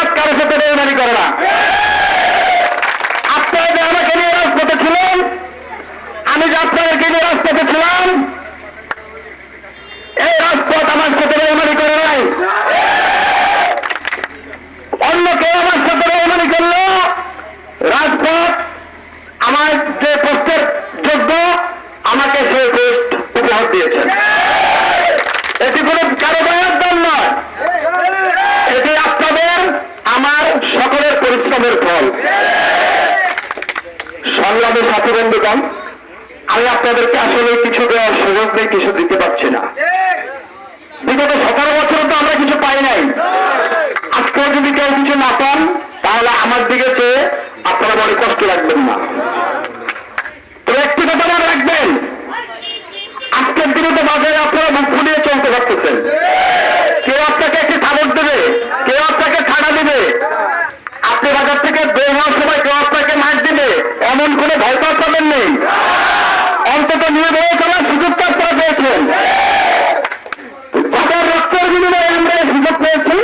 জামাত সাথে বেইমানি করে না। আপনারা যে আমাকে নিয়ে রাজপথে ছিলেন, আমি যে আপনাদেরকে নিয়ে রাজপথে ছিলাম, এই রাজপথ আমার সাথে বেইমানি করে নাই। অন্য কেউ আমার সাথে বেইমানি করল, রাজপথ আমার যে পোস্টের যোগ্য, আমাকে সেই পোস্ট উপহার দিয়েছেন এটি কোনো কারও দয়ার দান নয় এটি আপনাদের আমার সকলের পরিশ্রমের ফল সংগ্রামী সাথে বন্ধুগণ, আমি আপনাদেরকে আসলে কিছু দেওয়ার সুযোগ নেই, কিছু দিতে পারছি না। বিগত সতেরো বছর তো আমরা কিছু পাই নাই। আজকে যদি কেউ কিছু না পান, তাহলে আমার দিকে চেয়ে আপনারা বড় কষ্ট রাখবেন না। এমন কোনো ভয় আপনাদের নেই। অন্তত নিয়ে বেড়ে চলার সুযোগটা আপনারা পেয়েছেন। যাদের রক্তের বিনিময়ে আমরা এই সুযোগ পেয়েছি,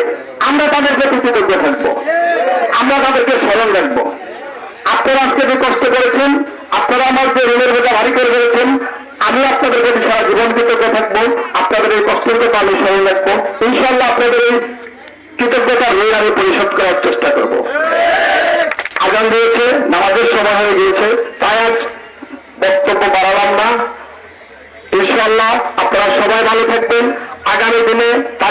আমরা তাদেরকে কৃতজ্ঞ থাকব আমরা তাদেরকে স্মরণ রাখব। আপনারা আজকে যে কষ্ট করেছেন, আপনারা আমার যে ঋণের বোঝা ভারী করে ফেলেছেন, আমি আপনাদের প্রতি সারা জীবন কৃতজ্ঞ থাকব। আপনাদের এই কষ্টের কথা আমি স্মরণ রাখব। ইনশাল্লাহ আপনাদের এই কৃতজ্ঞতার ঋণ আমি পরিশোধ করার চেষ্টা আগাম দিয়েছে, নামাজের সময় হয়ে গিয়েছে। তাই আজ বক্তব্য বাড়ালাম না। ইনশাল্লাহ আপনারা সবাই ভালো থাকবেন। আগামী দিনে